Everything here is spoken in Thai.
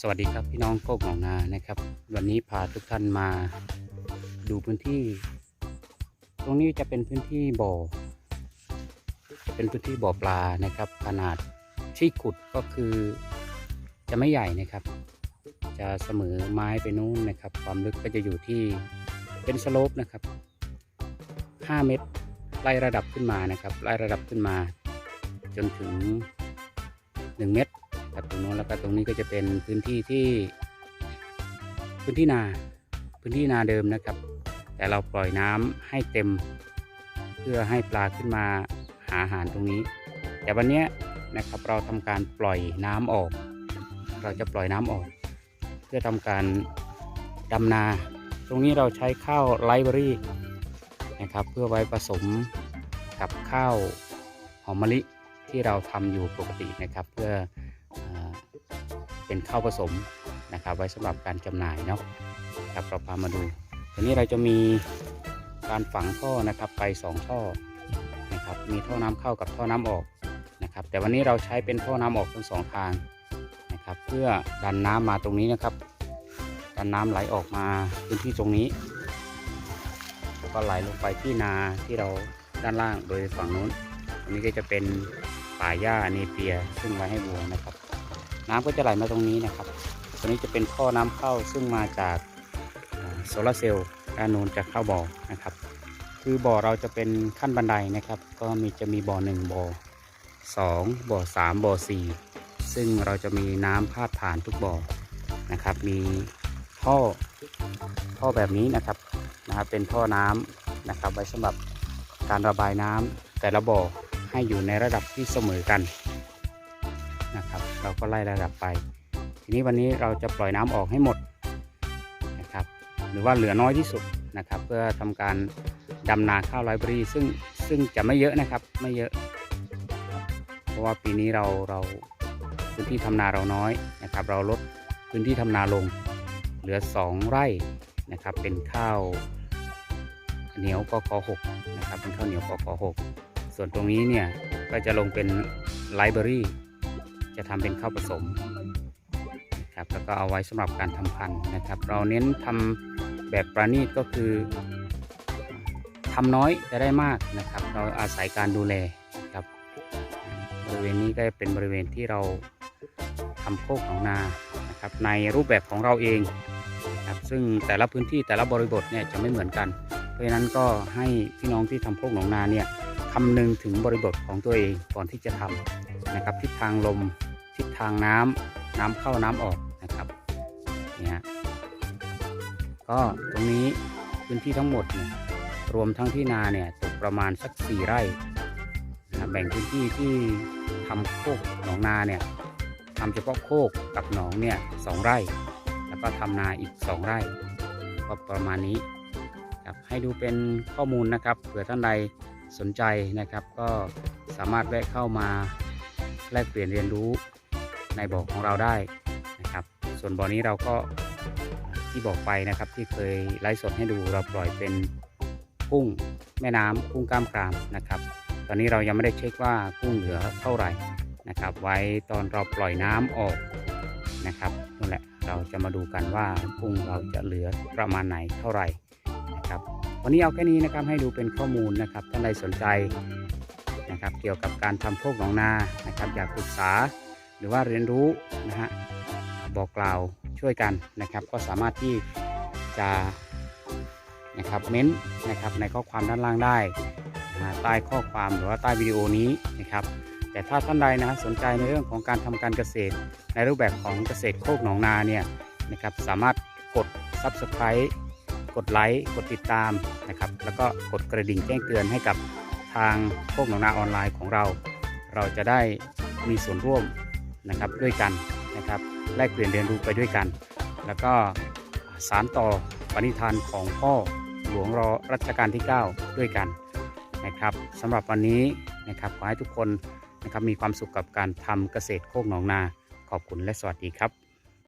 สวัสดีครับพี่น้องโคกหนองนานะครับ วันนี้พาทุกท่านมาดูพื้นที่ ตรงนี้จะเป็นพื้นที่บ่อ จะเป็นพื้นที่บ่อปลานะครับ ขนาดที่ขุดก็คือจะไม่ใหญ่นะครับ จะเสมอไม้ไปนู้นนะครับ ความลึกก็จะอยู่ที่เป็นสโลปนะครับ 5 เมตรไล่ระดับขึ้นมานะครับ ไล่ระดับขึ้นมา จนถึง 1 เมตร ครับตรงโน้นแล้วก็ตรงนี้ก็จะเป็นพื้นที่ที่ พื้นที่นาพื้นที่นาเดิมนะครับ แต่เราปล่อยน้ำให้เต็ม เพื่อให้ปลาขึ้นมาหาอาหารตรงนี้ แต่วันนี้นะครับเราทำการปล่อยน้ำออก เราจะปล่อยน้ำออก เพื่อทำการดำนา ตรงนี้เราใช้ข้าวไลเบอรี่นะครับ เพื่อไว้ผสมกับข้าวหอมมะลิที่เราทำอยู่ปกตินะครับ เพื่อ เป็นข้าวผสมนะครับ ไว้สำหรับการจำหน่ายเนาะครับเราพามาดูทีนี้เราจะมีการฝังท่อนะครับไปสองท่อนะครับ มีท่อน้ำเข้ากับท่อน้ำออกนะครับ แต่วันนี้เราใช้เป็นท่อน้ำออกทั้งสองทางนะครับ เพื่อดันน้ำมาตรงนี้นะครับ ดันน้ำไหลออกมาพื้นที่ตรงนี้แล้วก็ไหลลงไปที่นาที่เราด้านล่างโดยฝั่งนู้นอันนี้ก็จะเป็นป่าหญ้าเนเปียซึ่งไว้ให้วัวนะครับ น้ำก็จะไหลมาตรงนี้นะครับตัวนี้จะเป็นท่อน้ำเข้าซึ่งมาจากโซลาร์เซลล์ด้านนู้นจะเข้าบ่อนะครับ คือบ่อเราจะเป็นขั้นบันไดนะครับ ก็มีจะมีบ่อหนึ่งบ่อสองบ่อสามบ่อสี่ซึ่งเราจะมีน้ำพาดผ่านทุกบ่อนะครับ มีท่อท่อแบบนี้นะครับนะครับเป็นท่อน้ำนะครับ ไว้สำหรับการระบายน้ำแต่ละบ่อให้อยู่ในระดับที่เสมอกัน เราก็ไล่ระดับไป ทีนี้วันนี้เราจะปล่อยน้ำออกให้หมดนะครับหรือว่าเหลือน้อยที่สุดนะครับ เพื่อทำการดำนาข้าวไรบรีซึ่งซึ่งจะไม่เยอะนะครับไม่เยอะ เพราะว่าปีนี้เราเราพื้นที่ทำนาเราน้อยนะครับ เราลดพื้นที่ทำนาลง เหลือ 2 ไร่นะครับ เป็นข้าวเหนียวกกหกนะครับเป็นข้าวเหนียวกกหกส่วนตรงนี้เนี่ยก็จะลงเป็นไลบรารี จะทำเป็นข้าวผสมนะครับแล้วก็เอาไว้สำหรับการทำพันธุ์นะครับ เราเน้นทำแบบประณีตก็คือทำน้อยจะได้มากนะครับ เราอาศัยการดูแลนะครับ บริเวณนี้ก็เป็นบริเวณที่เราทำโคกหนองนานะครับ ในรูปแบบของเราเองนะครับซึ่งแต่ละพื้นที่แต่ละบริบทเนี่ยจะไม่เหมือนกัน เพราะฉะนั้นก็ให้พี่น้องที่ทำโคกหนองนาเนี่ยคำนึงถึงบริบทของตัวเองก่อนที่จะทำนะครับทิศทางลม ทิศทางน้ำน้ำเข้าน้ำออกนะครับเนี่ยก็ตรงนี้พื้นที่ทั้งหมดเนี่ยรวมทั้งที่นาเนี่ยตกประมาณสัก4ไร่นะแบ่งพื้นที่ที่ทำโคกหนองนาเนี่ยทำเฉพาะโคกกับหนองเนี่ยสองไร่ แล้วก็ทำนาอีก2ไร่ก็ประมาณนี้ครับให้ดูเป็นข้อมูลนะครับเผื่อท่านใดสนใจนะครับ ก็สามารถแวะเข้ามาแลกเปลี่ยนเรียนรู้ ในบ่อของเราได้นะครับ ส่วนบ่อนี้เราก็ที่บอกไปนะครับที่เคยไลฟ์สดให้ดูเราปล่อยเป็นกุ้งแม่น้ำกุ้งกล้ามกรามนะครับ ตอนนี้เรายังไม่ได้เช็คว่ากุ้งเหลือเท่าไหร่นะครับ ไว้ตอนเราปล่อยน้ำออกนะครับนั่นแหละเราจะมาดูกันว่ากุ้งเราจะเหลือประมาณไหนเท่าไหร่นะครับ วันนี้เอาแค่นี้นะครับให้ดูเป็นข้อมูลนะครับท่านใดสนใจนะครับ เกี่ยวกับการทำโคกหนองนานะครับ อยากปรึกษา หรือว่าเรียนรู้นะฮะบอกกล่าวช่วยกันนะครับ ก็สามารถที่จะนะครับเม้นต์นะครับในข้อความด้านล่างได้ใต้ข้อความหรือว่าใต้วิดีโอนี้นะครับ แต่ถ้าท่านใดนะสนใจในเรื่องของการทำการเกษตร ในรูปแบบของเกษตรโคกหนองนาเนี่ยนะครับสามารถกด Subscribe กดไลค์กดติดตามนะครับแล้วก็กดกระดิ่งแจ้งเตือนให้กับทางโคกหนองนาออนไลน์ของเรา เราจะได้มีส่วนร่วม นะครับด้วยกันนะครับแลกเปลี่ยนเรียนรู้ไปด้วยกัน แล้วก็สารต่อปณิธานของพ่อหลวงรอรัชกาลที่ 9 ด้วยกันนะครับสำหรับวันนี้นะครับขอให้ทุกคนนะครับมีความสุขกับการทำเกษตรโคกหนองนา ขอบคุณและสวัสดีครับ